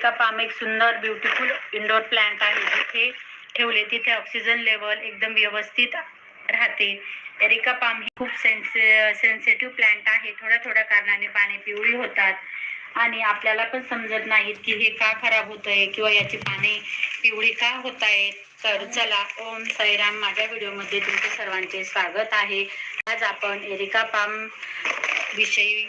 एका पाम एक सुंदर ब्युटिफुल इंडोर प्लांट आहे. जिथे ठेवले तिथे ऑक्सिजन लेवल एकदम व्यवस्थित राहते. एरिका पाम ही खूप सेन्से सेन्सिटिव्ह प्लांट आहे. थोड्या थोड्या कारणाने पाने पिवळी होतात. आणि आपल्याला पण समजत नाहीत की हे का खराब होत आहे किंवा याची पाने पिवळी का होत आहेत तर चला ओम साईराम माझ्या व्हिडिओमध्ये तुमचे सर्वांचे स्वागत आहे. आज आपण एरिका पाम विषयी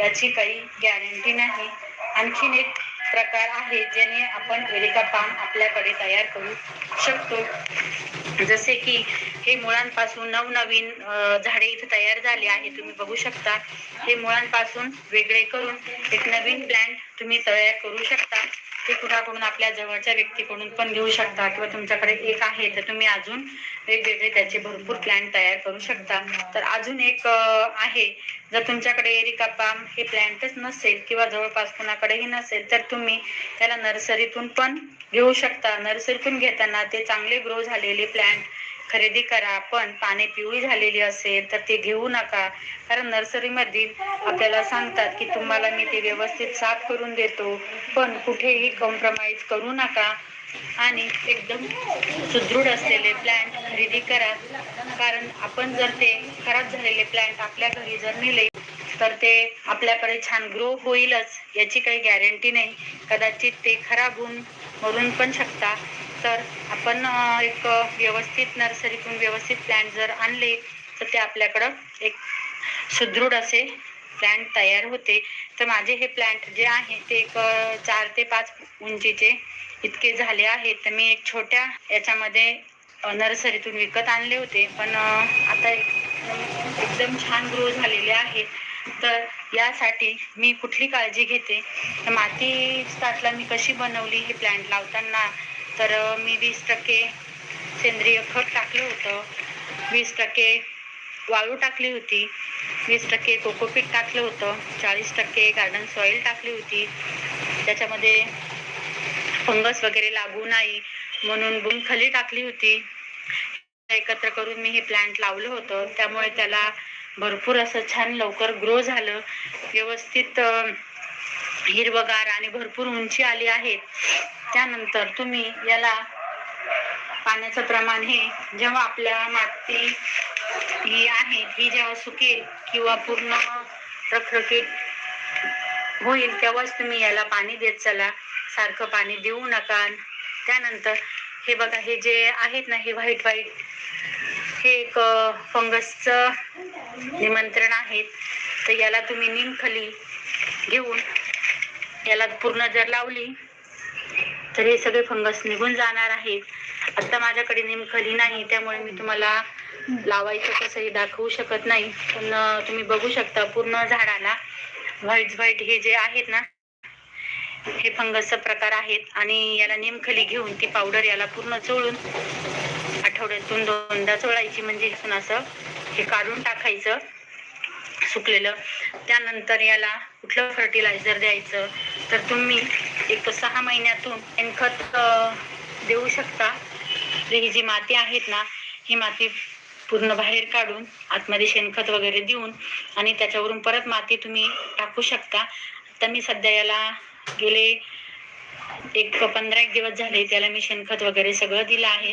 याची काही गॅरंटी नाही. आणखीन एक प्रकार आहे ज्याने आपण एरिका पाम आपल्याकडे तयार करू शकतो. जसे की हे मुळांपासून नवनवीन झाडे इथे तयार झाले आहे तुम्ही बघू शकता. हे मुळांपासून वेगळे करून एक नवीन प्लॅन्ट तुम्ही तयार करू शकता. ते कुणाकडून? आपल्या जवळच्या व्यक्तीकडून पण घेऊ शकता किंवा तुमच्याकडे एक आहे तर तुम्ही अजून वेगवेगळे त्याचे भरपूर प्लॅन तयार करू शकता. तर अजून एक आहे. जर तुमच्याकडे एरिका पाम हे प्लॅन्टच नसेल किंवा जवळपास कुणाकडेही नसेल तर तुम्ही त्याला नर्सरीतून पण घेऊ शकता. नर्सरीतून घेताना ते चांगले ग्रो झालेले प्लॅन्ट खरेदी करा. पण पाने पिवळी झालेली असेल तर ते घेऊ नका. कारण नर्सरीमधील आपल्याला सांगतात की तुम्हाला मी ते व्यवस्थित साफ करून देतो पण कुठेही कॉम्प्रोमाइज करू नका. आणि एकदम सुदृढ असलेले प्लॅन्ट खरेदी करा. कारण आपण जर ते खराब झालेले प्लॅन्ट आपल्या घरी जर नेले तर ते आपल्याकडे छान ग्रो होईलच याची काही गॅरंटी नाही. कदाचित ते खराब होऊन मरून पण शकता. तर आपण एक व्यवस्थित नर्सरीतून व्यवस्थित प्लॅन्ट जर आणले तर ते आपल्याकडं एक सुदृढ असे प्लॅन्ट तयार होते. तर माझे हे प्लॅन्ट जे आहे ते एक चार ते पाच उंचीचे इतके झाले आहेत. तर मी एक छोट्या याच्यामध्ये नर्सरीतून विकत आणले होते. पण आता एकदम छान ग्रो झालेले आहेत तर यासाठी मी कुठली काळजी घेते? तर माती ताटला मी कशी बनवली हे प्लॅन्ट लावताना तर मी वीस टक्के सेंद्रिय खत टाकलं होतं. वीस टक्के वाळू टाकली होती. वीस टक्के कोकोपीट टाकलं होतं. चाळीस टक्के गार्डन सॉईल टाकली होती. त्याच्यामध्ये फंगस वगैरे लागू नाही. म्हणून बुंखली टाकली होती. एकत्र करून मी हे प्लांट लावलं होतं. त्यामुळे त्याला भरपूर असं छान लवकर ग्रो झालं. व्यवस्थित हिरवगार आणि भरपूर उंची आली आहे. त्यानंतर तुम्ही याला पाण्याचं प्रमाण हे जेव्हा आपल्या माती ही आहे ही जेव्हा सुकेल किंवा पूर्ण रखरखीत होईल तेव्हाच तुम्ही याला पाणी देत चला. सारखं पाणी देऊ नका. त्यानंतर हे बघा हे जे आहेत ना हे व्हाईट व्हाईट हे एक फंगसचं निमंत्रण आहे. तर याला तुम्ही निमखली घेऊन याला पूर्ण जर लावली तर हे सगळे फंगस निघून जाणार आहेत. आता माझ्याकडे निमखली नाही त्यामुळे मी तुम्हाला लावायचं कसंही दाखवू शकत नाही. पण तुम्ही बघू शकता पूर्ण झाडाला व्हाईट व्हाईट हे जे आहेत ना हे फंगसचा प्रकार आहेत. आणि याला निमखली घेऊन ती पावडर याला पूर्ण चोळून आठवड्यातून दोनदा चोळायची म्हणजे इथून असं हे काढून टाकायचं सुकलेलं. त्यानंतर याला कुठलं फर्टिलायझर द्यायचं. तर तुम्ही एक सहा महिन्यातून शेणखत देऊ शकता. ही जी माती आहेत ना ही माती पूर्ण बाहेर काढून आतमध्ये शेणखत वगैरे देऊन आणि त्याच्यावरून परत माती तुम्ही टाकू शकता. तर मी सध्या याला गेले एक पंधरा एक दिवस झाले त्याला मी शेणखत वगैरे सगळं दिलं आहे.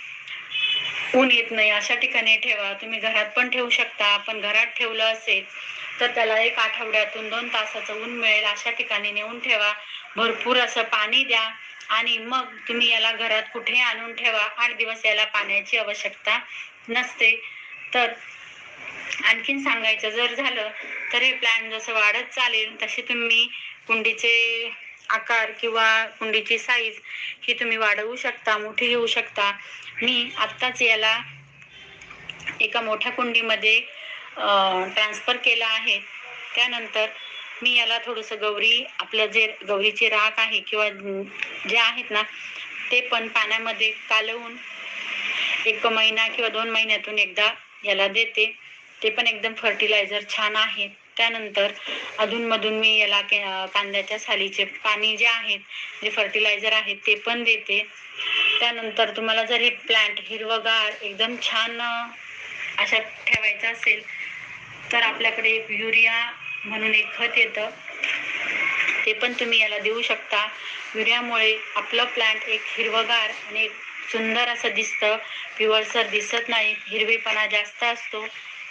ऊन येत नाही अशा ठिकाणी ठेवा. तुम्ही घरात पण ठेवू शकता. पण घरात ठेवलं असेल तर त्याला एक आठवड्यातून दोन तासाचं ऊन मिळेल. अशा ठिकाणी नेऊन ठेवा. भरपूर असं पाणी द्या. आणि मग तुम्ही याला घरात कुठे आणून ठेवा. आठ दिवस याला पाण्याची आवश्यकता नसते. तर आणखीन सांगायचं जर झालं तर हे प्लॅन जसं वाढत चालेल तसे तुम्ही कुंडीचे आकार किंवा कुंडीची साईज ही तुम्ही वाढवू शकता मोठी घेऊ शकता. मी आत्ताच याला एका मोठ्या कुंडीमध्ये ट्रान्सफर केला आहे. त्यानंतर मी याला थोडंसं गौरी आपलं जे गौरीचे राख आहे किंवा जे आहेत ना ते पण पाण्यामध्ये कालवून एक महिना किंवा दोन महिन्यातून एकदा याला देते. ते पण एकदम फर्टिलायझर छान आहे. त्यानंतर अधूनमधून मी याला कांद्याच्या सालीचे पाणी जे आहेत जे फर्टिलायझर आहेत ते पण देते. त्यानंतर तुम्हाला जर हे प्लांट हिरवगार एकदम छान अशा ठेवायचं असेल तर आपल्याकडे युरिया म्हणून एक खत येतं. ते पण तुम्ही याला देऊ शकता. युरियामुळे आपलं प्लांट एक हिरवगार आणि एक सुंदर असं दिसतं. पिवळसर दिसत नाही. हिरवेपणा जास्त असतो.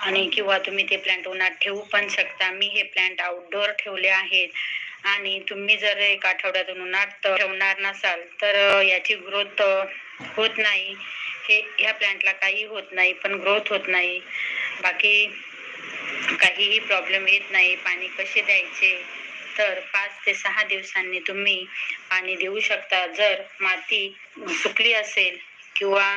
आणि किंवा तुम्ही ते प्लांट उन्हात ठेवू पण शकता. मी हे प्लांट आउटडोअर ठेवले आहेत. आणि तुम्ही जर एक आठवड्यातून उन्हात ठेवणार नसाल तर याची ग्रोथ होत नाही. हे ह्या प्लांटला काही होत नाही पण ग्रोथ होत नाही. बाकी काहीही प्रॉब्लेम येत नाही. पाणी कसे द्यायचे? तर पाच ते सहा दिवसांनी तुम्ही पाणी देऊ शकता. जर माती सुकली असेल किंवा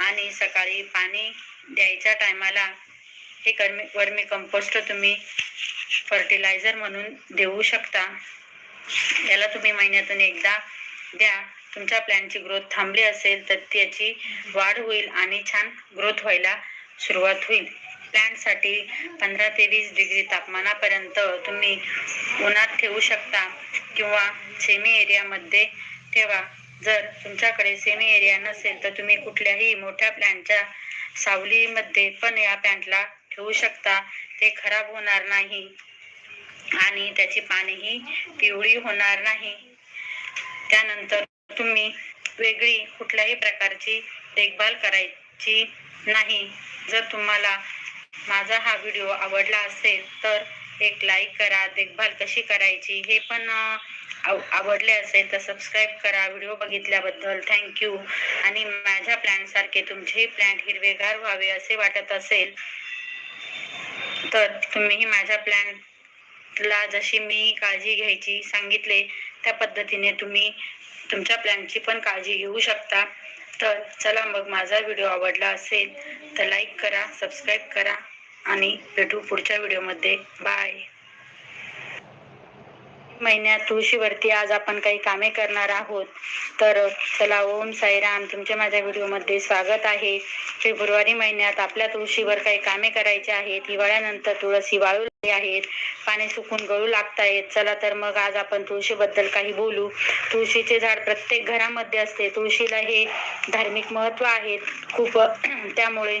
आणि सकाळी पाणी द्यायच्या टायमाला हे कर्मी वर्मी कंपोस्ट तुम्ही फर्टिलायझर म्हणून देऊ शकता. याला तुम्ही महिन्यातून एकदा द्या. तुमच्या प्लॅनची ग्रोथ थांबली असेल तर त्याची वाढ होईल आणि छान ग्रोथ व्हायला सुरुवात होईल. प्लॅन्टसाठी पंधरा ते वीस डिग्री तापमानापर्यंत तुम्ही उन्हात ठेवू शकता किंवा सेमी एरियामध्ये ठेवा. जर तुमच्याकडे सेमी एरिया नसेल तर तुम्ही कुठल्याही मोठ्या प्लॅनच्या सावलीमध्ये पण या प्लॅन्टला ठेवू शकता. ते खराब होणार नाही आणि त्याची पानेही पिवळी होणार नाही. त्यानंतर तुम्ही वेगळी कुठल्याही प्रकारची देखभाल करायची नाही. जर तुम्हाला माझा हा व्हिडिओ आवडला असेल तर एक लाईक करा देखभाल कशी करायची हे पण आव- आवडले असेल तर सबस्क्राईब करा. व्हिडिओ बघितल्याबद्दल थँक्यू आणि माझ्या प्लॅन सारखे तुमचेही प्लॅन्ट हिरवेगार व्हावे असे वाटत असेल तर तुम्हीही माझ्या प्लॅनला जशी मी काळजी घ्यायची सांगितले त्या पद्धतीने तुम्ही तुमच्या प्लॅनची पण काळजी घेऊ शकता. तर चला मग माझा व्हिडिओ आवडला असेल तर लाईक करा सबस्क्राईब करा. आणि भेटू पुढच्या व्हिडिओमध्ये बाय महिन्यात तुळशीवरती आज आपण काही कामे करणार आहोत. तर चला ओम साईराम तुमच्या माझ्या व्हिडिओमध्ये स्वागत आहे. फेब्रुवारी महिन्यात आपल्या तुळशीवर काही कामे करायची आहेत. हिवाळ्यानंतर तुळस वाळू आहेत. पाने सुकून गळू लागत आहेत चला तर मग आज आपण तुळशीबद्दल काही बोलू. तुळशीचे झाड प्रत्येक घरामध्ये असते. तुळशीला हे धार्मिक महत्त्व आहे. खूप त्यामुळे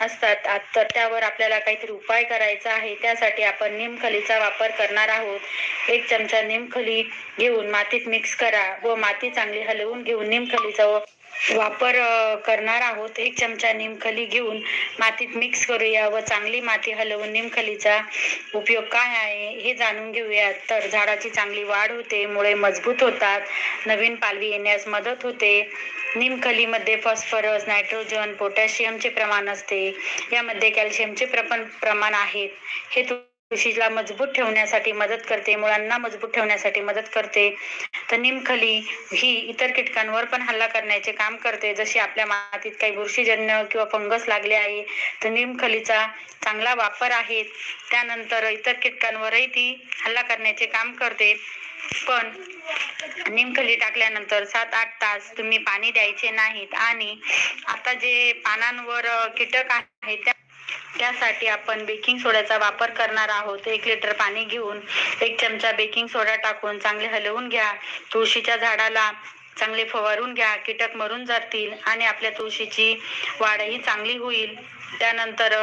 असतात. तर त्यावर आपल्याला काहीतरी उपाय करायचा आहे. त्यासाठी आपण निमखलीचा वापर करणार आहोत. एक चमचा निमखली घेऊन मातीत मिक्स करा व माती चांगली हलवून घेऊन निमखलीचा वापर करणार आहोत. एक चमचा निमखली घेऊन मातीत मिक्स करूया व चांगली माती हलवून निमखलीचा उपयोग काय आहे हे जाणून घेऊया तर झाडाची चांगली वाढ होते मुळे मजबूत होतात नवीन पालवी येण्यास मदत होते. निमखलीमध्ये फॉस्फरस नायट्रोजन पोटॅशियमचे प्रमाण असते. यामध्ये कॅल्शियमचे प्रपण प्रमाण आहेत. हे तुळशीला मजबूत ठेवण्यासाठी मदत करते मुळांना मजबूत ठेवण्यासाठी मदत करते. तर निमखली ही इतर कीटकांवर पण हल्ला करण्याचे काम करते. जशी आपल्या मातीत काही बुरशीजन्य किंवा फंगस लागले आहे तर निमखलीचा चांगला वापर आहे. त्यानंतर इतर कीटकांवरही ती हल्ला करण्याचे काम करते. पण निमखली टाकल्यानंतर सात आठ तास तुम्ही पाणी द्यायचे नाहीत. आणि आता जे पानांवर कीटक आहेत त्या त्यासाठी आपण बेकिंग सोड्याचा वापर करणार आहोत. एक लिटर पाणी घेऊन एक चमचा बेकिंग सोडा टाकून चांगले हलवून घ्या. तुळशीच्या झाडाला चांगले फवारून घ्या. कीटक मरून जातील आणि आपल्या तुळशीची वाढही चांगली होईल. त्यानंतर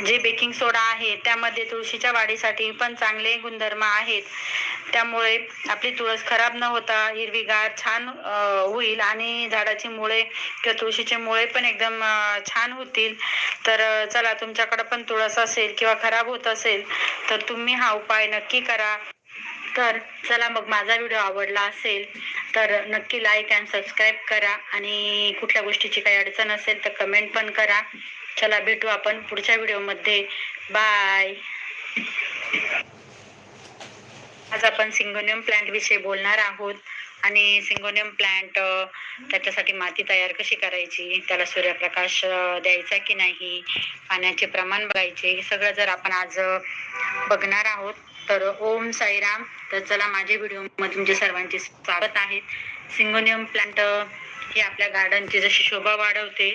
जे बेकिंग सोडा आहे त्यामध्ये तुळशीच्या वाढीसाठी पण चांगले गुणधर्म आहेत. त्यामुळे आपली तुळस खराब न होता हिरवीगार छान होईल आणि झाडाची मुळे किंवा तुळशीचे मुळे पण एकदम छान होतील. तर चला तुमच्याकडे पण तुळस असेल किंवा खराब होत असेल तर तुम्ही हा उपाय नक्की करा. तर चला मग माझा व्हिडिओ आवडला असेल तर नक्की लाईक अँड सबस्क्राईब करा. आणि कुठल्या गोष्टीची काही अडचण असेल तर कमेंट पण करा. चला भेटू आपण पुढच्या व्हिडिओमध्ये. बाय आज आपण सिंगोनियम प्लांट विषयी बोलणार आहोत. आणि सिंगोनियम प्लांट त्याच्यासाठी माती तयार कशी करायची? त्याला सूर्यप्रकाश द्यायचा की नाही? पाण्याचे प्रमाण बघायचे. हे सगळं जर आपण आज बघणार आहोत तर ओम साईराम. तर चला माझ्या व्हिडिओमध्ये तुमचे सर्वांचे स्वागत आहे. सिंगोनियम प्लांट हे आपल्या गार्डनची जशी शोभा वाढवते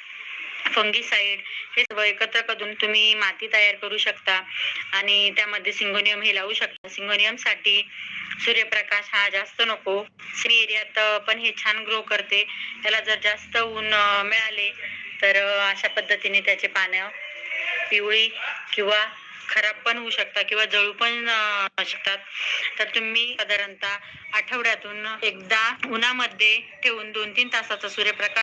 फंगीसाईड हे सर्व एकत्र करून तुम्ही माती तयार करू शकता आणि त्यामध्ये सिंगोनियम हे लावू शकता. सिंगोनियमसाठी सूर्यप्रकाश हा जास्त नको. श्री एरियात पण हे छान ग्रो करते. त्याला जर जास्त ऊन मिळाले तर अशा पद्धतीने त्याचे पानं पिवळी किंवा खराब पण होऊ शकतात किंवा जळू पण शकतात. तर तुम्ही साधारणतः आठवड्यातून एकदा उन्हामध्ये ठेवून दोन तीन तासाचा सूर्यप्रकाश